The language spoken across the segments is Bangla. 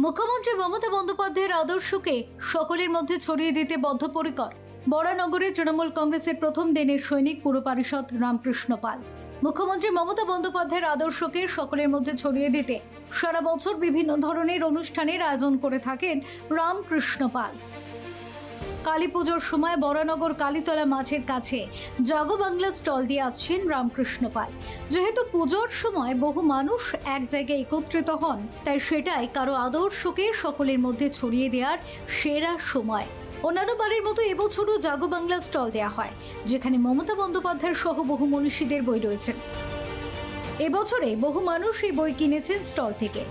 মুখ্যমন্ত্রী মমতা বন্দ্যোপাধ্যায়ের আদর্শকে সকলের মধ্যে ছড়িয়ে দিতে বদ্ধপরিকর। বরানগরে তৃণমূল কংগ্রেসের প্রথম দিনের সৈনিক পুর পারিষদ রামকৃষ্ণ পাল। মুখ্যমন্ত্রী মমতা বন্দ্যোপাধ্যায়ের আদর্শকে সকলের মধ্যে ছড়িয়ে দিতে সারা বছর বিভিন্ন ধরনের অনুষ্ঠানের আয়োজন করে থাকেন রামকৃষ্ণ পাল। কালী পুজোর সময় বরানগর কালীতলা মাঠের কাছে জাগো বাংলা স্টল দিয়ে আসছেন রামকৃষ্ণ পাল। যেহেতু পুজোর সময় বহু মানুষ এক জায়গায় একত্রিত হন, তাই সেটাই কারও আদর্শকে সকলের মধ্যে ছড়িয়ে দেওয়ার সেরা সময়। অন্যান্য বারের মতো এবছরও জাগো বাংলা স্টল দেওয়া হয়, যেখানে মমতা বন্দ্যোপাধ্যায় সহ বহু মনীষীদের বই রয়েছে। এবছরে বহু মানুষ এই বই কিনেছেন স্টল থেকে।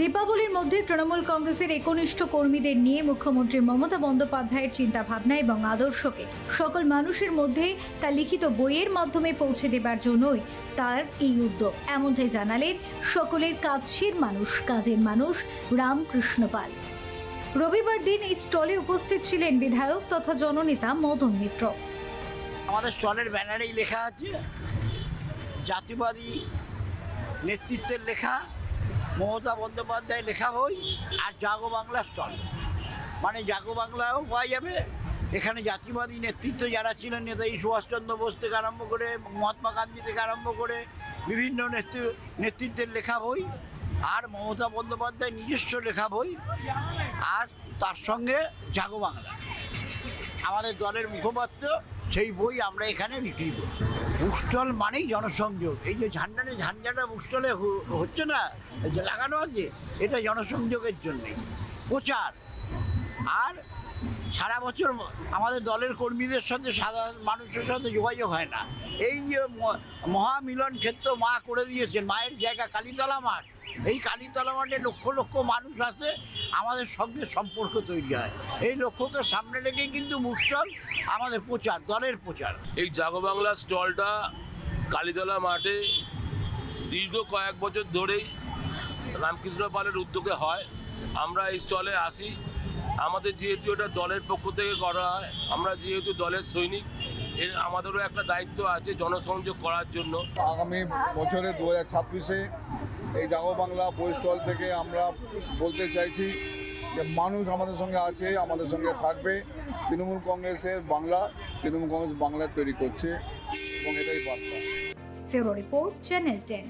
দীপাবলির মধ্যে তৃণমূল কংগ্রেসের একনিষ্ঠ কর্মীদের নিয়ে মুখ্যমন্ত্রী মমতা বন্দ্যোপাধ্যায়ের চিন্তাভাবনা এবং আদর্শকে। সকল মানুষের মধ্যে তা লিখিত বইয়ের মাধ্যমে পৌঁছে দেবার জন্যই তার এই উদ্যোগ। এমনটাই জানালেন সকলের কাছের মানুষ, কাজের মানুষ রামকৃষ্ণ পাল। রবিবার দিন এই স্টলে উপস্থিত ছিলেন বিধায়ক তথা জননেতা মদন মিত্র। আমাদের স্টলের ব্যানারেই লেখা আছে, জাতিবাদী নেতৃত্বের লেখা মমতা বন্দ্যোপাধ্যায় লেখা বই আর জাগো বাংলা স্টল। মানে জাগো বাংলাও পাওয়া যাবে। এখানে জাতিবাদী নেতৃত্ব যারা ছিলেন নেতাজি সুভাষচন্দ্র বোস থেকে আরম্ভ করে, মহাত্মা গান্ধী থেকে আরম্ভ করে, বিভিন্ন নেতৃ, নেতৃত্বের লেখা বই আর মমতা বন্দ্যোপাধ্যায় নিজস্ব লেখা বই আর তার সঙ্গে জাগো বাংলা। আমাদের দলের মুখপাত্র সেই বই আমরা এখানে বিক্রি করি। বুকস্টল মানেই জনসংযোগ। এই যে ঝান্ডানে ঝান্ডাটা বুকস্টলে হচ্ছে না, যে লাগানো আছে, এটা জনসংযোগের জন্যে। প্রচার। আর সারা বছর আমাদের দলের কর্মীদের সাথে সাধারণ মানুষের সাথে যোগাযোগ হয় না। এই যে মহামিলন ক্ষেত্র মা করে দিয়েছেন, মায়ের জায়গা কালীতলা মাঠ। এই কালীতলা মাঠে লক্ষ লক্ষ মানুষ আসে আমাদের সঙ্গে সম্পর্ক তৈরি হয়। এই লক্ষ্যকে সামনে রেখেই কিন্তু মুস্টল আমাদের প্রচার দলের প্রচার। এই জাগো বাংলা স্টলটা কালীতলা মাঠে দীর্ঘ কয়েক বছর ধরেই রামকৃষ্ণ পালের উদ্যোগে হয়। আমরা এই স্টলে আসি। আমাদের যেহেতু এটা দলের পক্ষ থেকে করা হয় আমরা যেহেতু দলের সৈনিক এর আমাদেরও একটা দায়িত্ব আছে জনসংযোগ করার জন্য। আগামী বছরে দু হাজার ছাব্বিশে এই জাগো বাংলা বই স্টল থেকে আমরা বলতে চাইছি যে মানুষ আমাদের সঙ্গে আছে, আমাদের সঙ্গে থাকবে। তৃণমূল কংগ্রেসের বাংলা, তৃণমূল কংগ্রেস বাংলা তৈরি করছে এবং এটাই বার্তা। February report, channel ten.